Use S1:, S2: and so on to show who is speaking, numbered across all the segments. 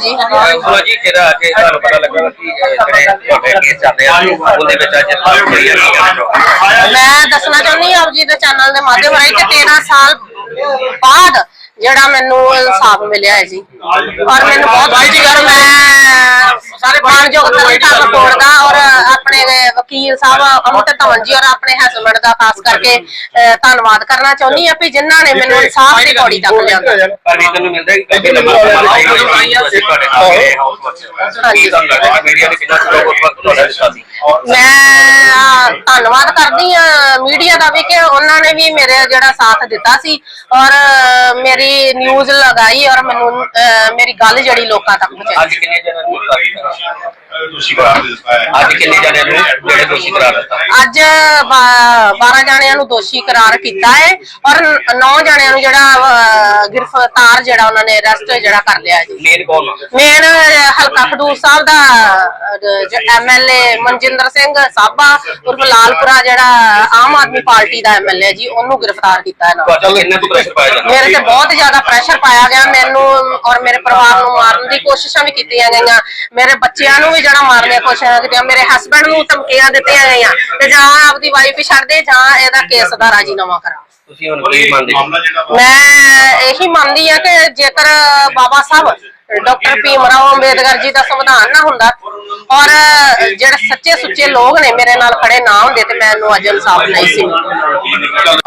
S1: ਜੀ
S2: ਜਿਹੜਾ ਅੱਜ ਤੁਹਾਨੂੰ ਪਤਾ ਲੱਗਾ ਕਿ ਇਹ ਜਿਹੜੇ ਤੁਹਾਡੇ ਕੇਸ ਚੱਲ ਰਿਹਾ ਉਹਦੇ ਵਿੱਚ ਅੱਜ ਹੋਈ ਹੈ ਕੀ ਕਹਿਣਾ ਚਾਹੋਗੇ?
S1: ਮੈਂ ਦੱਸਣਾ ਚਾਹੁੰਦੀ ਹਾਂ ਆਪ ਜੀ ਦੇ ਚੈਨਲ ਦੇ ਮਾਧਿਅਮ ਰਾਹੀਂ ਕਿ 13 ਸਾਲ ਬਾਅਦ ਜਿਹੜਾ ਮੈਨੂੰ ਇਨਸਾਫ ਮਿਲਿਆ ਹੈ ਜੀ। ਔਰ ਮੈਨੂੰ ਬਹੁਤ ਖੁਸ਼ੀ ਹੈ ਮੈਂ ਸਾਰੇ ਮਾਨਯੋਗ ਤਰਨਤਾਰਨ ਕੋਰਟ ਦਾ ਔਰ ਆਪਣੇ ਵਕੀਲ ਸਾਹਿਬ ਅਮਿਤ ਧਵਨ ਜੀ ਔਰ ਆਪਣੇ ਹਸਬੰਡ ਦਾ ਖਾਸ ਕਰਕੇ ਧੰਨਵਾਦ ਕਰਨਾ ਚਾਹੁੰਦੀ ਹਾਂ ਵੀ ਜਿਨ੍ਹਾਂ ਨੇ ਮੈਨੂੰ ਇਨਸਾਫ ਦੀ ਪੌੜੀ ਤੱਕ ਲਿਆਂਦਾ।
S2: ਪਰ ਵੀ ਤੁਹਾਨੂੰ ਮਿਲਦਾ ਕਿ ਕਾਫੀ ਲੰਬਾ ਸਮਾਂ ਲੱਗ ਗਿਆ ਤੁਸੀਂ ਤੁਹਾਡੇ ਨਾਲ ਹਾਊਸ ਵਿੱਚ ਕੀ ਲੱਗਦਾ ਮੀਡੀਆ ਨੇ ਕਿੰਨਾ ਵਕਤ ਤੁਹਾਡਾ
S1: ਵੀ ਕਿ ਉਹਨਾਂ ਨੇ ਵੀ ਮੇਰੇ ਜਿਹੜਾ ਸਾਥ ਦਿੱਤਾ ਸੀ ਔਰ ਮੇਰੀ ਨਿਊਜ਼ ਲਗਾਈ ਔਰ ਮੈਨੂੰ ਅਹ, ਮੇਰੀ ਗੱਲ ਜਿਹੜੀ ਲੋਕਾਂ ਤੱਕ ਪਹੁੰਚਾਈ।
S2: ਅੱਜ ਕਿੰਨੇ ਜਣਿਆਂ ਨੂੰ ਦੋਸ਼ੀ ਕਰਾਰ ਦਿੱਤਾ ਅੱਜ ਕਿੰਨੇ ਜਣਿਆਂ ਨੂੰ ਜਿਹੜੇ ਦੋਸ਼ੀ ਕਰਾਰ ਦਿੱਤਾ?
S1: ਅੱਜ 12 ਜਣਿਆਂ ਨੂੰ ਦੋਸ਼ੀ ਕਰਾਰ ਕੀਤਾ ਹੈ ਔਰ 9 ਜਣਿਆਂ ਨੂੰ ਜਿਹੜਾ ਗ੍ਰਿਫਤਾਰ ਜਿਹੜਾ ਉਹਨਾਂ ਨੇ ਅਰੈਸਟ ਜਿਹੜਾ ਕਰ ਲਿਆ ਜੀ।
S2: ਮੇਨ ਕੌਣ ਆ?
S1: ਮੇਨ ਹਲਕਾ ਖਡੂਰ ਸਾਹਿਬ ਦਾ ਐਮਐਲਏ ਮਨਜਿੰਦਰ ਸਿੰਘ ਸਾਬਾ ਉਰਫ ਲਾਲਪੁਰਾ ਜਿਹੜਾ ਆਮ ਆਦਮੀ ਪਾਰਟੀ ਦਾ ਐਮਐਲਏ ਜੀ ਉਹਨੂੰ ਗ੍ਰਿਫਤਾਰ ਕੀਤਾ
S2: ਪ੍ਰੈਸ਼ਰ ਪਾਇਆ ਜਾਂਦਾ?
S1: ਮੇਰੇ ਤੇ ਬਹੁਤ ਜ਼ਿਆਦਾ ਪ੍ਰੈਸ਼ਰ ਪਾਇਆ ਗਿਆ। ਮੈਨੂੰ ਔਰ ਮੇਰੇ ਪਰਿਵਾਰ ਨੂੰ ਮਾਰਨ ਦੀ ਕੋਸ਼ਿਸ਼ਾਂ ਵੀ ਕੀਤੀਆਂ ਗਈਆਂ। ਮੇਰੇ ਬੱਚਿਆਂ ਨੂੰ ਵੀ ਜਿਹੜਾ ਮਾਰਨ ਕੋਸ਼ਿਸ਼ਾਂ ਕੀਤੀਆਂ ਮੇਰੇ ਹਸਬੰਡ ਨੂੰ ਧਮਕੀਆਂ ਦਿੱਤੀਆਂ ਗਈਆਂ ਤੇ ਜਾਂ ਆਪਦੀ ਵਾਈਫ ਹੀ ਛੱਡ ਦੇ ਜਾਂ ਇਹਦਾ ਕੇਸ ਦਾ ਰਾਜੀਨਾਮਾ ਕਰਾ।
S2: ਤੁਸੀਂ ਹੁਣ ਕੀ ਮੰਨਦੇ? ਜੀ
S1: ਮੈਂ ਇਹੀ ਮੰਨਦੀ ਆ ਕਿ ਜੇਕਰ ਬਾਬਾ ਸਾਹਿਬ ਡਾਕਟਰ ਭੀਮ ਰਾਓ ਅੰਬੇਦਕਰ ਜੀ ਦਾ ਸੰਵਿਧਾਨ ਨਾ ਹੁੰਦਾ ਔਰ ਜਿਹੜੇ ਸੱਚੇ ਸੁੱਚੇ ਲੋਕ ਨੇ ਮੇਰੇ ਨਾਲ ਖੜੇ ਨਾ ਹੁੰਦੇ ਤੇ ਮੈਨੂੰ ਅੱਜ ਇਨਸਾਫ ਨਹੀਂ ਸੀ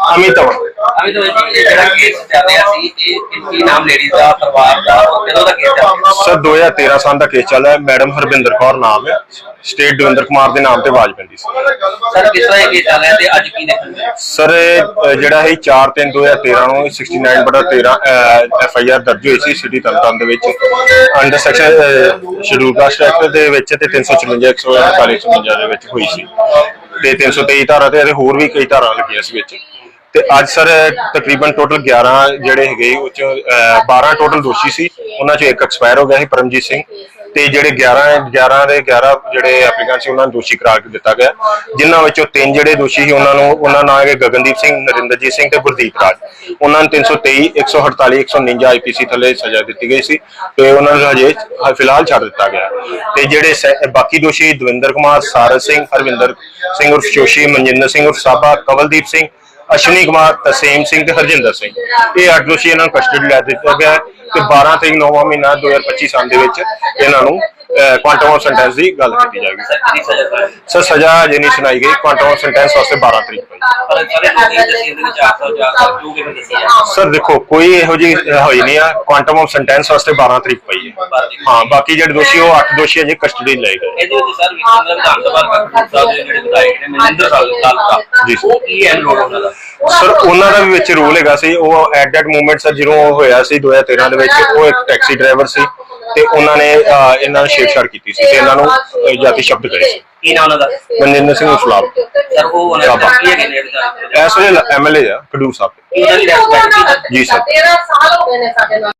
S3: ਅਮਿਤ
S2: ਅਭੀ ਤਾਂ ਇਹ ਜਿਹੜਾ ਕੇਸ ਚੱਲ ਰਿਹਾ ਸੀ ਇਹ ਕੀ ਨਾਮ ਲੇਡੀ ਦਾ ਪਰਿਵਾਰ ਦਾ ਉਹ ਕਦੋਂ ਦਾ ਕੇਸ ਚੱਲ ਰਿਹਾ
S3: ਸਰ 2013 ਸਾਲ ਦਾ ਕੇਸ ਚੱਲ ਰਿਹਾ। ਮੈਡਮ ਹਰਵਿੰਦਰ ਕੌਰ ਨਾਮ ਹੈ। ਸਟੇਟ ਦਵਿੰਦਰ ਕੁਮਾਰ ਦੇ ਨਾਮ ਤੇ ਆਵਾਜ਼ ਪੈਂਦੀ ਸੀ।
S2: ਸਰ ਕਿਸ ਤਰ੍ਹਾਂ ਇਹ ਕੇਸ ਚੱਲ ਰਿਹਾ ਤੇ ਅੱਜ ਕੀ ਦੇਖਣ
S3: ਸਰ ਇਹ, ਅਹ, ਜਿਹੜਾ ਹੈ 4 3 2013 ਨੂੰ 69 ਬਟਾ 13 ਐਫ ਆਈ ਆਰ ਦਰਜ ਹੋਈ ਸੀ ਸਿਟੀ ਤਰਨਤਾਰਨ ਦੇ ਵਿੱਚ। Under section schedule caste act ਦੇ ਵਿੱਚ ਤੇ 354 148 55 ਦੇ ਵਿੱਚ ਹੋਈ ਸੀ। ਤੇ 323 ਧਾਰਾ ਤੇ ਹੋਰ ਵੀ ਕਈ ਧਾਰਾ ਲੱਗੀਆਂ ਸੀ ਵਿੱਚ। ਤੇ ਅੱਜ ਸਰ, ਤਕਰੀਬਨ ਟੋਟਲ 11 ਜਿਹੜੇ ਹੈਗੇ ਉਹ ਚ 12 ਟੋਟਲ ਦੋਸ਼ੀ ਸੀ। ਉਹਨਾਂ ਚੋਂ ਇੱਕ ਐਕਸਪਾਇਰ ਹੋ ਗਿਆ ਸੀ, ਪਰਮਜੀਤ ਸਿੰਘ। ਤੇ ਜਿਹੜੇ 11 11 ਦੇ 11 ਜਿਹੜੇ ਐਪਲੀਕੈਂਟ ਸੀ, ਉਹਨਾਂ ਨੂੰ ਦੋਸ਼ੀ ਕਰਾਰ ਦਿੱਤਾ ਗਿਆ। ਜਿਨ੍ਹਾਂ ਵਿੱਚੋਂ ਤਿੰਨ ਜਿਹੜੇ ਦੋਸ਼ੀ ਸੀ, ਉਹਨਾਂ ਨੂੰ, ਉਹਨਾਂ ਨਾਂ ਹੈਗੇ ਗਗਨਦੀਪ ਸਿੰਘ, ਨਰਿੰਦਰਜੀਤ ਸਿੰਘ ਤੇ ਗੁਰਦੀਪ ਰਾਜ। ਉਹਨਾਂ ਨੂੰ 323 148 149 ਆਈਪੀਸੀ ਥੱਲੇ ਸਜ਼ਾ ਦਿੱਤੀ ਗਈ ਸੀ। ਤੇ ਉਹਨਾਂ ਨੂੰ ਹਜੇ ਹ- ਫਿਲਹਾਲ ਛੱਡ ਦਿੱਤਾ ਗਿਆ। ਤੇ ਜਿਹੜੇ ਸੈ- ਬਾਕੀ ਦੋਸ਼ੀ ਦਵਿੰਦਰ ਕੁਮਾਰ ਸਾਰਸ ਸਿੰਘ, ਹਰਵਿੰਦਰ ਸਿੰਘ ਉਰਫ ਜੋਸ਼ੀ, ਮਨਜਿੰਦਰ ਸਿੰਘ ਉਰਫ ਸਾਬਾ, ਕਵਲਦੀਪ ਸਿੰਘ ਅਸ਼ਵਨੀ ਕੁਮਾਰ, ਤਸੀਮ ਸਿੰਘ ਤੇ ਹਰਜਿੰਦਰ ਸਿੰਘ। ਇਹ ਅੱਠ ਦੋਸ਼ੀ ਇਹਨਾਂ ਨੂੰ ਕਸਟਡੀ ਲੈ ਦਿੱਤਾ ਗਿਆ ਹੈ ਤੇ 12 ਤਰੀਕ 9ਵਾਂ ਮਹੀਨਾ 2025 ਸਾਲ ਦੇ ਵਿੱਚ ਇਹਨਾਂ ਨੂੰ ਕੁਆਂਟਮ ਆਫ ਸੈਂਟੈਂਸ ਦੀ ਗੱਲ ਕੀਤੀ ਜਾਏਗੀ
S2: ਸਰ ਕਿੰਨੀ ਸਜ਼ਾ ਸਰ
S3: ਸਰ ਸਜ਼ਾ ਅਜੇ ਨਹੀਂ ਸੁਣਾਈ ਗਈ ਕੁਆਂਟਮ ਆਫ ਸੈਂਟੈਂਸ ਵਾਸਤੇ 12 ਤਰੀਕ ਪਈ
S2: ਪਰ ਸਾਰੇ ਤੁਸੀਂ ਦੱਸੀ ਇਹਦੇ ਵਿੱਚ 400 400 ਜੋ ਕਿਵੇਂ ਦੱਸੀ ਜਾ
S3: ਸਰ ਦੇਖੋ ਕੋਈ ਇਹੋ ਜੀ ਹੋਈ ਨਹੀਂ ਆ। ਕੁਆਂਟਮ ਆਫ ਸੈਂਟੈਂਸ ਵਾਸਤੇ 12 ਤਰੀਕ ਪਈ ਹੈ। ਹਾਂ ਬਾਕੀ ਜਿਹੜੇ ਦੋਸ਼ੀ ਉਹ 8 ਦੋਸ਼ੀ ਅਜੇ ਕਸਟਡੀ ਲਏ ਗਏ।
S2: ਇਹਦੇ ਵਿੱਚ ਸਰ ਵਿਕਰਮ ਵਿਧਾਨ ਸਭਾ ਦਾ ਸਾਹਿਬ ਦੇ ਜਿਹੜੇ ਵਿਧਾਇਕ ਨੇ ਮਨਿੰਦਰ ਸਾਹਿਬ ਦਾ
S3: ਜੀ ਸਰ।
S2: ਉਹ ਕੀ ਹੈ ਰੋਲ ਉਹਨਾਂ ਦਾ?
S3: ਸਰ ਉਹਨਾਂ ਦਾ ਵੀ ਵਿੱਚ ਰੋਲ ਹੈਗਾ ਸੀ। ਉਹ ਐਟ ਦੈਟ ਮੂਮੈਂਟ ਸਰ ਜਦੋਂ ਹੋਇਆ ਸੀ 2013 ਦੇ ਵਿੱਚ ਉਹ ਇੱਕ ਟੈਕਸੀ ਡਰਾਈਵਰ ਸੀ। ਤੇ ਉਹਨਾਂ ਨੇ ਅਹ, ਇਹਨਾਂ ਨੂੰ ਛੇੜਛਾੜ ਕੀਤੀ ਸੀ ਤੇ ਇਹਨਾਂ ਨੂੰ ਅਹ, ਜਾਤੀ ਸ਼ਬਦ ਕਹੇ ਸੀ।
S2: ਕੀ ਨਾਮ ਉਹਨਾਂ ਦਾ?
S3: ਮਨਜਿੰਦਰ ਸਿੰਘ ਉਸਲਾਮ।
S2: ਸਰ ਉਹ ਉਹਨਾਂ ਦਾ ਕੀ ਹੈ ਕਿ ਨਹੀਂ
S3: ਇਸ ਵੇਲੇ ਐਮਐਲਏ ਆ ਖਡੂਰ ਸਾਹਿਬ
S2: ਉਹਨਾਂ ਦੀ
S3: ਜੀ ਸਰ।
S1: 13 ਸਾਲ ਹੋ ਗਏ ਨੇ ਸਾਡੇ ਨਾਲ।